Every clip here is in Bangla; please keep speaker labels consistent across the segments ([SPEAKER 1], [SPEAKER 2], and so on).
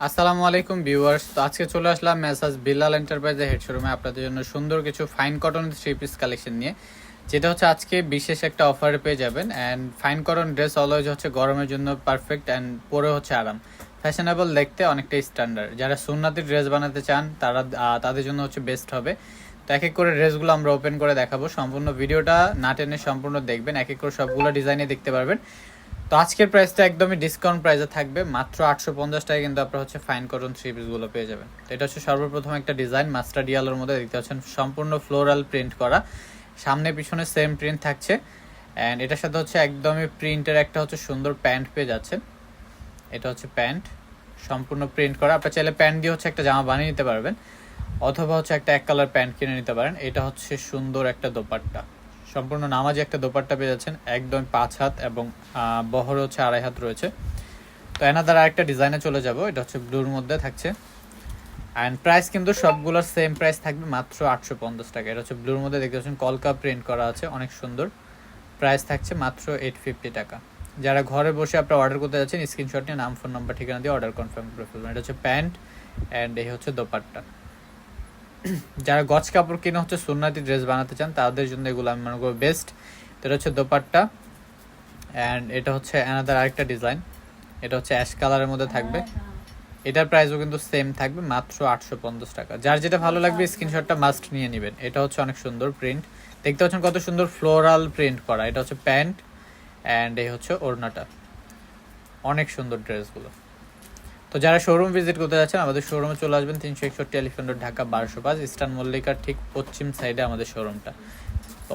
[SPEAKER 1] আসসালামু আলাইকুম ভিউয়ার্স। তো আজকে চলে আসলাম মেসাজ বিল্লাল এন্টারপ্রাইজের হেড শোরুমে আপনাদের জন্য সুন্দর কিছু fine cotton three piece collection নিয়ে, যেটা হচ্ছে আজকে বিশেষ একটা অফারে পেয়ে যাবেন। And fine cotton dress always হচ্ছে গরমের জন্য পারফেক্ট অ্যান্ড পরে হচ্ছে আরাম। ফ্যাশনেবল দেখতে অনেকটা স্ট্যান্ডার্ড যারা সুন্নাতি ড্রেস বানাতে চান, তারা তাদের জন্য হচ্ছে বেস্ট হবে। তো এক এক করে ড্রেসগুলো আমরা ওপেন করে দেখাবো। সম্পূর্ণ ভিডিওটা না টেনে সম্পূর্ণ দেখবেন। এক এক করে সবগুলো ডিজাইনে দেখতে পারবেন। তো আজকের প্রাইসটা একদমই ডিসকাউন্ট প্রাইসে থাকবে। মাত্র আটশো পঞ্চাশ টাকা কিন্তু আপনারা হচ্ছে ফাইন কটন থ্রি পিসগুলো পেয়ে যাবেন। তো এটা হচ্ছে সর্বপ্রথম একটা ডিজাইন মাস্টার ডিয়ালের মধ্যে দেখতে পাচ্ছেন, সম্পূর্ণ ফ্লোরাল প্রিন্ট করা। সামনে পিছনে সেম প্রিন্ট থাকছে। অ্যান্ড এটার সাথে হচ্ছে একদমই প্রিন্টের একটা হচ্ছে সুন্দর প্যান্ট পেয়ে যাচ্ছেন। এটা হচ্ছে প্যান্ট সম্পূর্ণ প্রিন্ট করা। আপনার চাইলে প্যান্ট দিয়ে হচ্ছে একটা জামা বানিয়ে নিতে পারবেন। অথবা হচ্ছে একটা এক কালার প্যান্ট কিনে নিতে পারেন। এটা হচ্ছে সুন্দর একটা দোপাট্টা। সম্পূর্ণ নামাজি একটা দোপাট্টা পেয়ে যাচ্ছেন। একদম পাঁচ হাত এবং বহর হচ্ছে আড়াই হাত রয়েছে। তো এনাদার আরেকটা ডিজাইনে চলে যাব, এটা হচ্ছে ব্লুর মধ্যে থাকছে। অ্যান্ড প্রাইস কিন্তু সবগুলোর সেম প্রাইস থাকবে মাত্র আটশো পঞ্চাশ টাকা। এটা হচ্ছে ব্লুর মধ্যে দেখতে পাচ্ছেন, কলকা প্রিন্ট করা আছে, অনেক সুন্দর। প্রাইস থাকছে মাত্র এইট ফিফটি টাকা। যারা ঘরে বসে আপনারা অর্ডার করতে যাচ্ছেন স্ক্রিনশট নিয়ে নাম ফোন নাম্বার ঠিকানা দিয়ে অর্ডার কনফার্ম করে ফেলবেন। এটা হচ্ছে প্যান্ট অ্যান্ড এই হচ্ছে দোপাট্টা। যারা গছ কাপড় কিনে হচ্ছে সুন্নাতি ড্রেস বানাতে চান তাদের জন্য এগুলো আমি মনে করব বেস্ট এটা হচ্ছে দোপাট্টা অ্যান্ড এটা হচ্ছে অ্যানাদার আরেকটা ডিজাইন এটা হচ্ছে অ্যাশ কালারের মধ্যে থাকবে। এটার প্রাইসও কিন্তু সেম থাকবে মাত্র আটশো পঞ্চাশ টাকা। যার যেটা ভালো লাগবে স্ক্রিনশটটা মাস্ট নিয়ে নেবেন। এটা হচ্ছে অনেক সুন্দর প্রিন্ট দেখতে পাচ্ছেন কত সুন্দর ফ্লোরাল প্রিন্ট করা। এটা হচ্ছে প্যান্ট অ্যান্ড এই হচ্ছে ওড়নাটা। অনেক সুন্দর ড্রেসগুলো তো যারা শোরুম ভিজিট করতে যাচ্ছেন, আমাদের শোরুমে চলে আসবেন তিনশো একষট্টি এলিফেন্ট ঢাকা বারোশো পাঁচ, ইস্টার্ন মল্লিকার ঠিক পশ্চিম সাইডে আমাদের শোরুমটা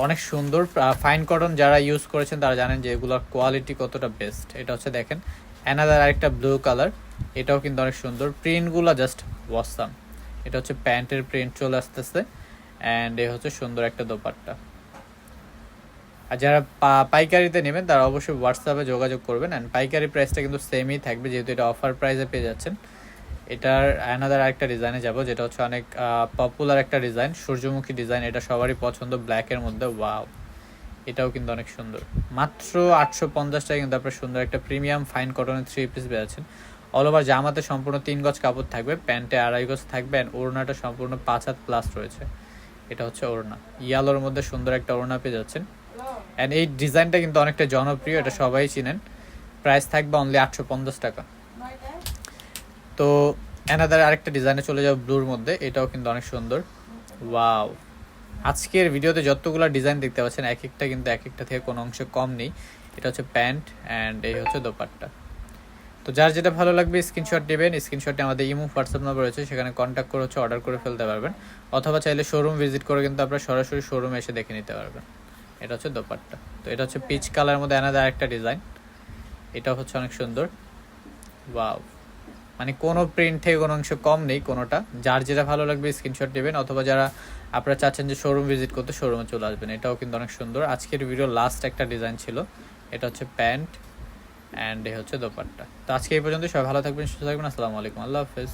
[SPEAKER 1] অনেক সুন্দর ফাইন কটন যারা ইউজ করেছেন, তারা জানেন যে এগুলোর কোয়ালিটি কতটা বেস্ট এটা হচ্ছে দেখেন অ্যানাদার আরেকটা ব্লু কালার এটাও কিন্তু অনেক সুন্দর। প্রিন্টগুলো জাস্ট ওয়াসাম এটা হচ্ছে প্যান্টের প্রিন্ট চলে আসতেছে অ্যান্ড এ হচ্ছে সুন্দর একটা দোপাট্টা। আর যারা পাইকারিতে নেবেন, তারা অবশ্যই হোয়াটসঅ্যাপে যোগাযোগ করবেন। অ্যান্ড পাইকারি প্রাইসটা কিন্তু সেমই থাকবে, যেহেতু এটা অফার প্রাইসে পেয়ে যাচ্ছেন। এটার অ্যানাদার আরেকটা ডিজাইনে যাব, যেটা হচ্ছে অনেক পপুলার একটা ডিজাইন সূর্যমুখী ডিজাইন এটা সবারই পছন্দ ব্ল্যাকের মধ্যে ওয়াও এটাও কিন্তু অনেক সুন্দর। মাত্র আটশো পঞ্চাশ টাকা কিন্তু আপনার সুন্দর একটা প্রিমিয়াম ফাইন কটনের থ্রি পিস পেয়েছেন অল ওভার জামাতে সম্পূর্ণ তিন গজ কাপড় থাকবে, প্যান্টে আড়াই গজ থাকবে অ্যান্ড ওড়নাটা সম্পূর্ণ পাঁচ হাত প্লাস রয়েছে। এটা হচ্ছে ওড়না। ইয়ালোর মধ্যে সুন্দর একটা ওড়না পেয়ে যাচ্ছেন। অ্যান্ড এই ডিজাইনটা কিন্তু অনেকটা জনপ্রিয়, এটা সবাই চিনেন। প্রাইস থাকবে অনলি আটশো পঞ্চাশ টাকা। তো অ্যানাদার আরেকটা ডিজাইনে চলে যাব ব্লুর মধ্যে, এটাও কিন্তু অনেক সুন্দর। ওয়াও আজকের ভিডিওতে যতগুলো ডিজাইন দেখতে পাচ্ছেন এক একটা কিন্তু এক একটা থেকে কোনো অংশে কম নেই। এটা হচ্ছে প্যান্ট অ্যান্ড এই হচ্ছে দোপাট্টা। তো যার যেটা ভালো লাগবে স্ক্রিনশট নেবেন স্ক্রিনশটে আমাদের ইমো, হোয়াটসঅ্যাপ নাম্বার রয়েছে, সেখানে কন্ট্যাক্ট করে হচ্ছে অর্ডার করে ফেলতে পারবেন। অথবা চাইলে শোরুম ভিজিট করে কিন্তু আপনারা সরাসরি শোরুমে এসে দেখে নিতে পারবেন। এটা হচ্ছে দোপাট্টা। তো এটা হচ্ছে পিচ কালার মধ্যে আনাদার একটা ডিজাইন এটাও হচ্ছে অনেক সুন্দর। ওয়াও মানে কোনো প্রিন্ট থেকে কোনো অংশ কম নেই কোনোটা। যার যেটা ভালো লাগবে স্ক্রিনশট নেবেন, অথবা যারা আপনারা চাচ্ছেন যে শোরুম ভিজিট করতে শোরুমে চলে আসবেন। এটাও কিন্তু অনেক সুন্দর। আজকের ভিডিও লাস্ট একটা ডিজাইন ছিল। এটা হচ্ছে প্যান্ট অ্যান্ড এ হচ্ছে দোপাট্টা। তো আজকে এই পর্যন্ত সবাই ভালো থাকবেন, সুস্থ থাকবেন। আসসালামু আলাইকুম। আল্লাহ হাফেজ।